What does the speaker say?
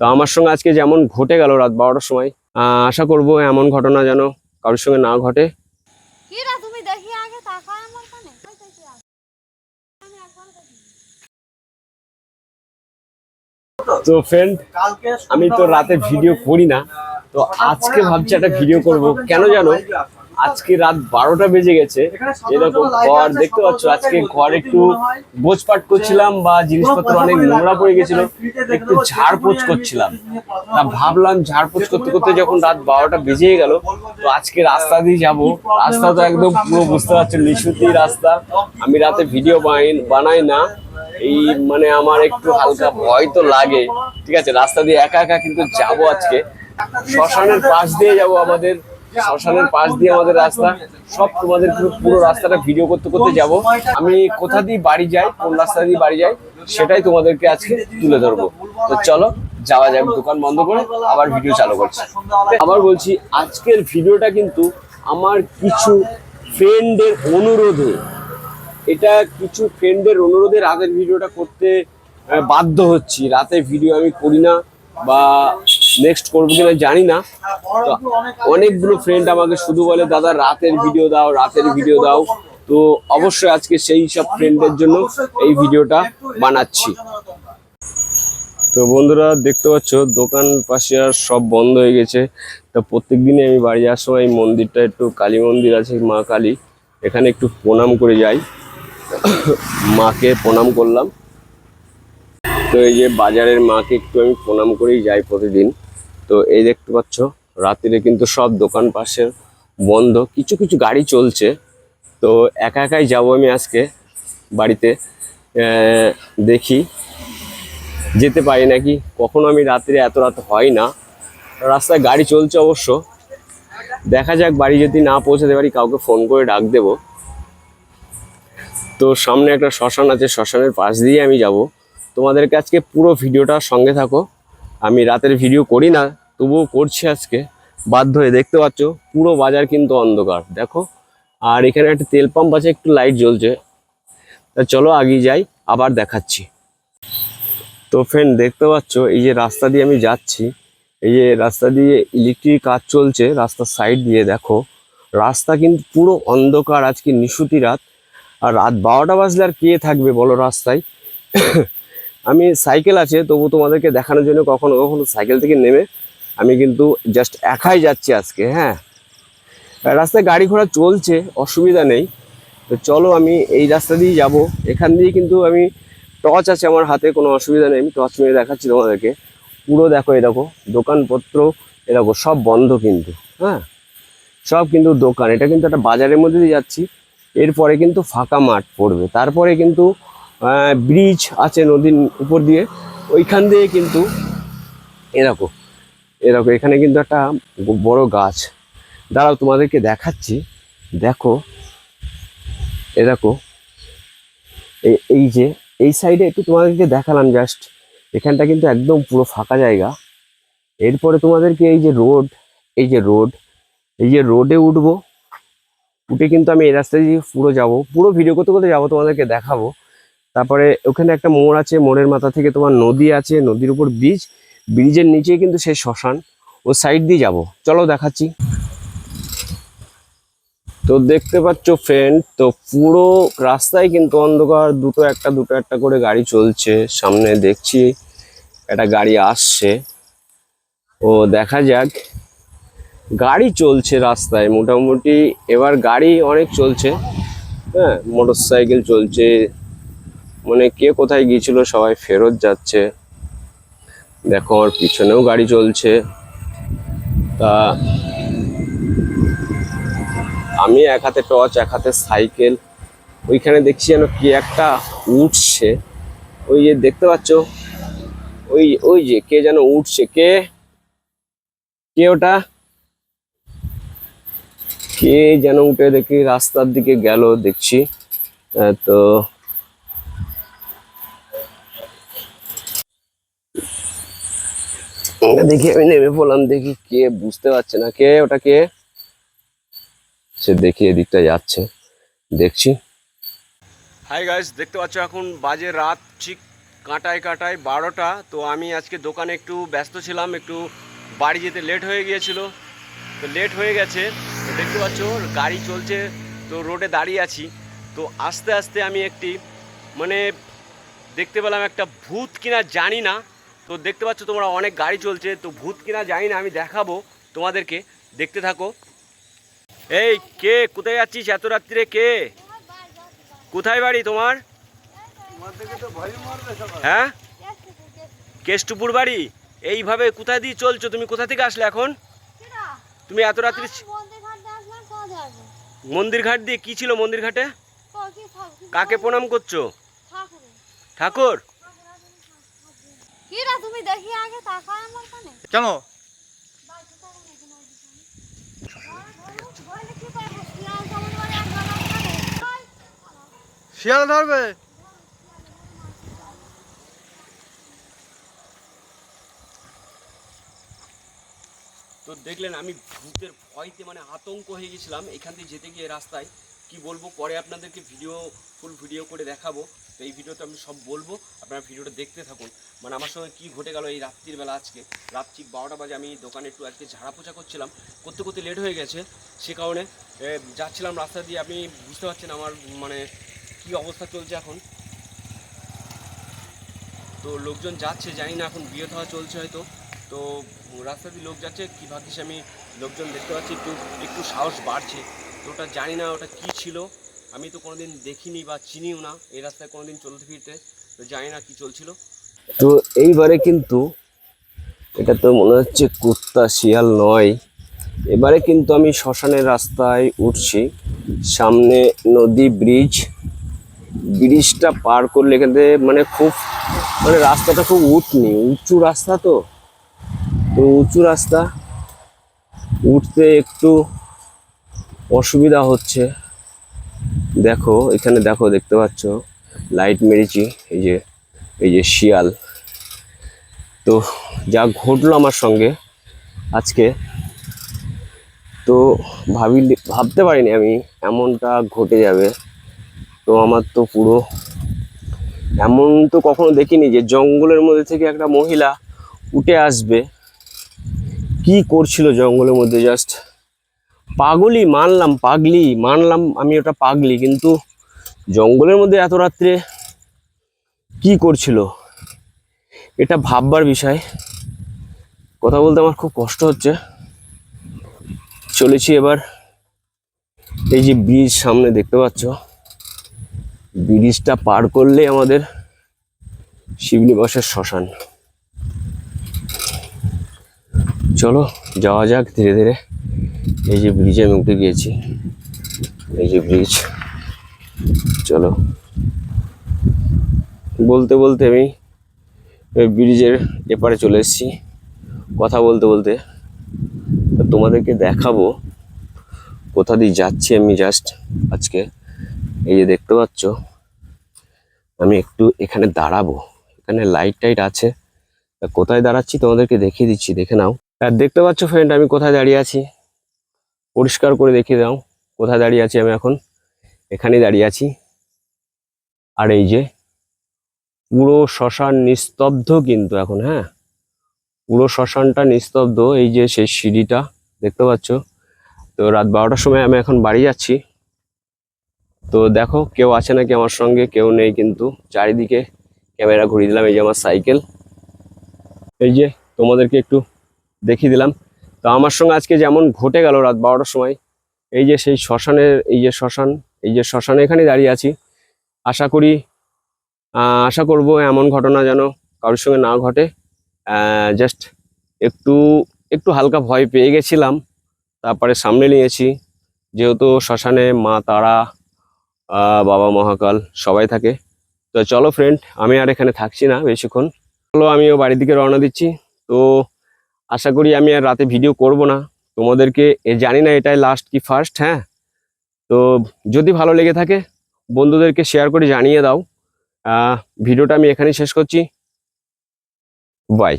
তো আমার সঙ্গে আজকে যেমন ঘটে গেল রাত বারোটার সময় আশা করব এমন ঘটনা যেন কারোর সঙ্গে না ঘটে। তো ফ্রেন্ড আমি তো রাতে ভিডিও করি না। তো আজকে ভাবছি একটা ভিডিও করব। কেন জানো? আজকে রাত বারোটা বেজে গেছে। এরকম ঘর দেখতে পাচ্ছ আজকে ঘর একটু বোঝপাট করছিলাম বা জিনিসপত্র অনেক নোংরা পড়ে গেছিল। একটু ঝাড়পোছ করছিলাম। তা ভাবলাম ঝাড়পোছ করতে করতে যখন রাত বারোটা বেজে গেল তো আজকে রাস্তা দিয়ে যাব। রাস্তা তো একদম পুরো বুঝতে পারছ নিশুতি রাস্তা। আমি রাতে ভিডিও বানাই না। এই মানে আমার একটু হালকা ভয় তো লাগে। ঠিক আছে রাস্তা দিয়ে একা একা কিন্তু যাব আজকে। শ্মশানের পাশ দিয়ে যাব আমাদের। শ্মশানের পাশ দিয়ে আমাদের রাস্তা সব তোমাদের পুরো রাস্তাটা ভিডিও করতে করতে যাব। আমি কোথা দিয়ে বাড়ি যাই কোন রাস্তা দিয়ে বাড়ি যাই সেটাই তোমাদেরকে আজকে তুলে ধরবো। তো চলো যাওয়া যাক দোকান বন্ধ করে আবার ভিডিও চালু করছি। আবার বলছি আজকের ভিডিওটা কিন্তু আমার কিছু ফ্রেন্ডের অনুরোধে এটা কিছু ফ্রেন্ডের অনুরোধে রাতের ভিডিওটা করতে বাধ্য হচ্ছি। রাতে ভিডিও আমি করি না বা নেক্সট করব কিনা জানি না। অনেকগুলো ফ্রেন্ড আমাকে শুধু বলে, দাদা, রাতের ভিডিও দাও, রাতের ভিডিও দাও। তো অবশ্যই আজকে সেই সব ফ্রেন্ডের জন্য এই ভিডিওটা বানাচ্ছি। তো বন্ধুরা, দেখতে পাচ্ছ, দোকান পাশে আর সব বন্ধ হয়ে গেছে। তো প্রত্যেক দিনে আমি বাড়ি যাওয়ার সময় এই মন্দিরটা একটু কালী মন্দির আছে, মা কালী। এখানে একটু প্রণাম করে যাই। মাকে প্রণাম করলাম। তো এই যে বাজারের মাকে একটু আমি প্রণাম করেই যাই প্রতিদিন। তো এই দেখতে পাচ্ছ, রাত্রিরে কিন্তু সব দোকান পাশের বন্ধ, কিছু কিছু গাড়ি চলছে। তো একা একাই যাব আমি আজকে বাড়িতে। দেখি, যেতে পারি নাকি? কখনো আমি রাত্রে এত রাত হয় না। রাস্তায় গাড়ি চলছে অবশ্য। দেখা যাক, বাড়ি যদি না পৌঁছাতে পারি, কাউকে ফোন করে ডাক দেবো। তো সামনে একটা শ্মশান আছে, শ্মশানের পাশ দিয়ে আমি যাব। তোমাদেরকে আজকে পুরো ভিডিওটা সঙ্গে থাকো। আমি রাতের ভিডিও করি না, তবুও করছি আজকে। বাধ্য হয়ে দেখতে পাচ্ছ, পুরো বাজার কিন্তু অন্ধকার, দেখো। আর এখানে একটা তেল পাম্প আছে, একটু লাইট জ্বলছে। তা চলো আগিয়ে যাই, আবার দেখাচ্ছি। তো ফ্রেন্ড দেখতে পাচ্ছ, এই যে রাস্তা দিয়ে আমি যাচ্ছি, এই যে রাস্তা দিয়ে ইলেকট্রিক কাজ চলছে, রাস্তার সাইড দিয়ে দেখো। রাস্তা কিন্তু পুরো অন্ধকার, আজকে নিশুতি রাত। আর রাত বারোটা বাজলে আর কে থাকবে বলো রাস্তায়? আমি সাইকেল আছে, তবু তোমাদেরকে দেখানোর জন্য কখনো কখনো সাইকেল থেকে নেমে আমি কিন্তু জাস্ট একাই যাচ্ছি আজকে হ্যাঁ। রাস্তায় গাড়ি ঘোড়া চলছে, অসুবিধা নেই। তো চলো আমি এই রাস্তা দিয়ে যাব। এখান দিয়ে কিন্তু আমি টর্চ আছে আমার হাতে, কোনো অসুবিধা নেই। আমি টর্চ মেরে দেখাচ্ছি তোমাদেরকে। পুরো দেখো দেখো, দোকানপত্র এরকম সব বন্ধ কিন্তু হ্যাঁ। সব কিন্তু দোকান। এটা কিন্তু একটা বাজারের মধ্যে দিয়ে যাচ্ছি। এরপরে কিন্তু ফাঁকা মাঠ পড়বে। তারপরে কিন্তু ব্রিজ আছে নদীর উপর দিয়ে। ওইখান দিয়ে কিন্তু এরকম এরকম এখানে কিন্তু একটা বড় গাছ। দাঁড়াও, তোমাদেরকে দেখাচ্ছি। দেখো এরকম এই যে, এই সাইডে একটু তোমাদেরকে দেখালাম জাস্ট এখানটা কিন্তু একদম পুরো ফাঁকা জায়গা। এরপরে তোমাদেরকে এই যে রোড এই যে রোড এই যে রোডে উঠবো। উঠে কিন্তু আমি এই রাস্তা দিয়ে পুরো যাব। পুরো ভিডিও করতে করতে যাব, তোমাদেরকে দেখাবো। তারপরে ওখানে একটা মোড় আছে, মোড়ের মাথা থেকে তোমার নদী আছে, নদীর উপর ব্রিজ ব্রিজের নিচে কিন্তু সেই শ্মশান, ও সাইড দিয়ে যাব। চলো দেখাচ্ছি। তো দেখতে পাচ্ছ ফ্রেন্ড তো পুরো রাস্তায় কিন্তু অন্ধকার, দুটো একটা দুটো একটা করে গাড়ি চলছে, সামনে দেখছি একটা গাড়ি আসছে। ও দেখা যাক, গাড়ি চলছে রাস্তায়, মোটামুটি এবার গাড়ি অনেক চলছে হ্যাঁ মোটর চলছে মানে কে কোথায় গিয়েছিল, সবাই ফেরত যাচ্ছে। দেখো ওর পিছনেও গাড়ি চলছে। তা আমি এক হাতে টর্চ, এক হাতে সাইকেল, ওইখানে দেখছি যেন কি একটা উঠছে। ওই যে দেখতে পাচ্ছ? ওই ওই যে কে যেন উঠছে? কে? কে ওটা? কে যেন উঠে দেখি রাস্তার দিকে গেল, দেখছি। তো দেখি আমি নেমে পড়লাম দেখি কে বুঝতে পারছে না কে ওটা কে? সে দেখি এদিকটা যাচ্ছে দেখছি। হাই গাইস দেখতে পাচ্ছ এখন বাজে রাত ঠিক কাঁটায় কাঁটায় বারোটা। তো আমি আজকে দোকানে একটু ব্যস্ত ছিলাম একটু বাড়ি যেতে লেট হয়ে গিয়েছিল। তো লেট হয়ে গেছে তো দেখতে পাচ্ছ গাড়ি চলছে তো রোডে দাঁড়িয়ে আছি। তো আস্তে আস্তে আমি একটি মানে দেখতে পেলাম একটা ভূত কিনা জানি না। তো দেখতে পাচ্ছ তোমরা অনেক গাড়ি চলছে তো ভূত কিনা জানি না আমি দেখাবো তোমাদেরকে। দেখতে থাকো। এই কে? কোথায় যাচ্ছিস এত রাত্রিরে কে? কোথায় বাড়ি তোমার? হ্যাঁ? কেষ্টপুর বাড়ি? এইভাবে কোথায় দিয়ে চলছো? তুমি কোথা থেকে আসলে এখন? তুমি এত রাত্রি মন্দির ঘাট দিয়ে কি ছিল মন্দির ঘাটে কাকে প্রণাম করছ? ঠাকুর? কিরা তুমি দেখি আগে তাকায় আমার কানে। কেন? শিয়াল ধরবে? তো দেখলেন আমি ভূতের ভয়তে মানে আতঙ্ক হয়ে গেছিলাম। এখান থেকে যেতে গিয়ে রাস্তায় কি বলব পরে আপনাদেরকে ভিডিও ফুল ভিডিও করে দেখাবো। তো এই ভিডিওতে আমি সব বলব, আপনারা ভিডিওটা দেখতে থাকুন। মানে আমার সঙ্গে কি ঘটে গেল এই রাত্রির বেলা আজকে? রাত ঠিক বারোটা বাজে, আমি দোকানে একটু আজকে ঝাড়া পোছা করছিলাম। করতে করতে লেট হয়ে গেছে, সে কারণে যাচ্ছিলাম রাস্তা দিয়ে, আপনি বুঝতে পারছেন আমার মানে কি অবস্থা চলছে এখন? তো লোকজন যাচ্ছে, জানি না এখন বিয়ে থাওয়া চলছে হয়তো। তো রাস্তা দিয়ে লোক যাচ্ছে, কী ভাগ্যিস আমি লোকজন দেখতে পাচ্ছি, একটু একটু সাহস বাড়ছে। তো ওটা জানি না, ওটা কি ছিল? আমি তো কোনোদিন দেখিনি বা চিনিও না, এই রাস্তায় কোনোদিন চলতে ফিরতে তো জানি না কি চলছিল। তো এইবারে কিন্তু এটা তো মনে হচ্ছে কুত্তা শিয়াল নয়। এবারে কিন্তু আমি শ্মশানের রাস্তায় উঠছি, সামনে নদী ব্রিজ। ব্রিজটা পার করলে এখান মানে খুব মানে রাস্তাটা খুব উঠনি উঁচু রাস্তা তো তো উঁচু রাস্তা। উঠতে একটু অসুবিধা হচ্ছে। দেখো, এখানে দেখো, দেখতে পাচ্ছ? লাইট মেরেছি এই যে এই যে শিয়াল। তো যা ঘটলো আমার সঙ্গে আজকে, তো ভাবি ভাবতে পারিনি আমি এমনটা ঘটে যাবে। তো আমার তো পুরো, এমন তো কখনো দেখিনি যে জঙ্গলের মধ্যে থেকে একটা মহিলা উঠে আসবে। কি করছিল জঙ্গলের মধ্যে? জাস্ট পাগলি মানলাম পাগলি, মানলাম আমি ওটা পাগলি, কিন্তু জঙ্গলের মধ্যে এত রাত্রে কি করছিল? এটা ভাববার বিষয়। কথা বলতে আমার খুব কষ্ট হচ্ছে। চলেছি এবার। এই যে ব্রিজ সামনে দেখতে পাচ্ছ, ব্রিজটা পার করলে আমাদের শিবনিবাসের শ্মশান। চলো, যাওয়া যাক ধীরে ধীরে। এই যে ব্রিজে আমি উঠে গিয়েছি। এই যে ব্রিজ চলো। বলতে বলতে আমি ব্রিজের এপারে চলে এসেছি। কথা বলতে বলতে তোমাদেরকে দেখাবো কোথা দিয়ে যাচ্ছি আমি জাস্ট আজকে। এই যে দেখতে পাচ্ছ, আমি একটু এখানে দাঁড়াবো। এখানে লাইট টাইট আছে। কোথায় দাঁড়াচ্ছি তোমাদেরকে দেখিয়ে দিচ্ছি, দেখে নাও। আর দেখতে পাচ্ছ ফ্রেন্ড আমি কোথায় দাঁড়িয়ে আছি? পরিষ্কার করে দেখিয়ে দাও, কোথায় দাঁড়িয়ে আছি আমি এখন। এখানেই দাঁড়িয়ে আছি। আর এই যে, পুরো শ্মশান নিস্তব্ধ কিন্তু এখন হ্যাঁ? পুরো শ্মশানটা নিস্তব্ধ, এই যে সেই সিঁড়িটা, দেখতে পাচ্ছ? তো রাত বারোটার সময় আমি এখন বাড়ি যাচ্ছি। তো দেখো, কেউ আছে নাকি আমার সঙ্গে? কেউ নেই কিন্তু। চারিদিকে ক্যামেরা ঘুরিয়ে দিলাম, এই যে আমার সাইকেল। এই যে, তোমাদেরকে একটু দেখিয়ে দিলাম। তো আমার সঙ্গে আজকে যেমন ঘটে গেল রাত বারোটার সময়, এই যে সেই শ্মশানের, এই যে শ্মশান, এই যে শ্মশান এখানে দাঁড়িয়ে আছি। আশা করি আশা করব এমন ঘটনা যেন কারোর সঙ্গে না ঘটে। জাস্ট একটু একটু হালকা ভয় পেয়ে গেছিলাম, তারপরে সামনে নিয়েছি। যেহেতু শ্মশানে মা, তারা বাবা মহাকাল সবাই থাকে। তো চলো ফ্রেন্ড আমি আর এখানে থাকছি না বেশিক্ষণ। চলো আমিও বাড়ির দিকে রওনা দিচ্ছি। তো আশা করি আমি আর রাতে ভিডিও করব না। তোমাদেরকে, এ জানি না এটাই লাস্ট কি ফার্স্ট হ্যাঁ? তো যদি ভালো লেগে থাকে, বন্ধুদেরকে শেয়ার করে জানিয়ে দাও। ভিডিওটা আমি এখানেই শেষ করছি। বাই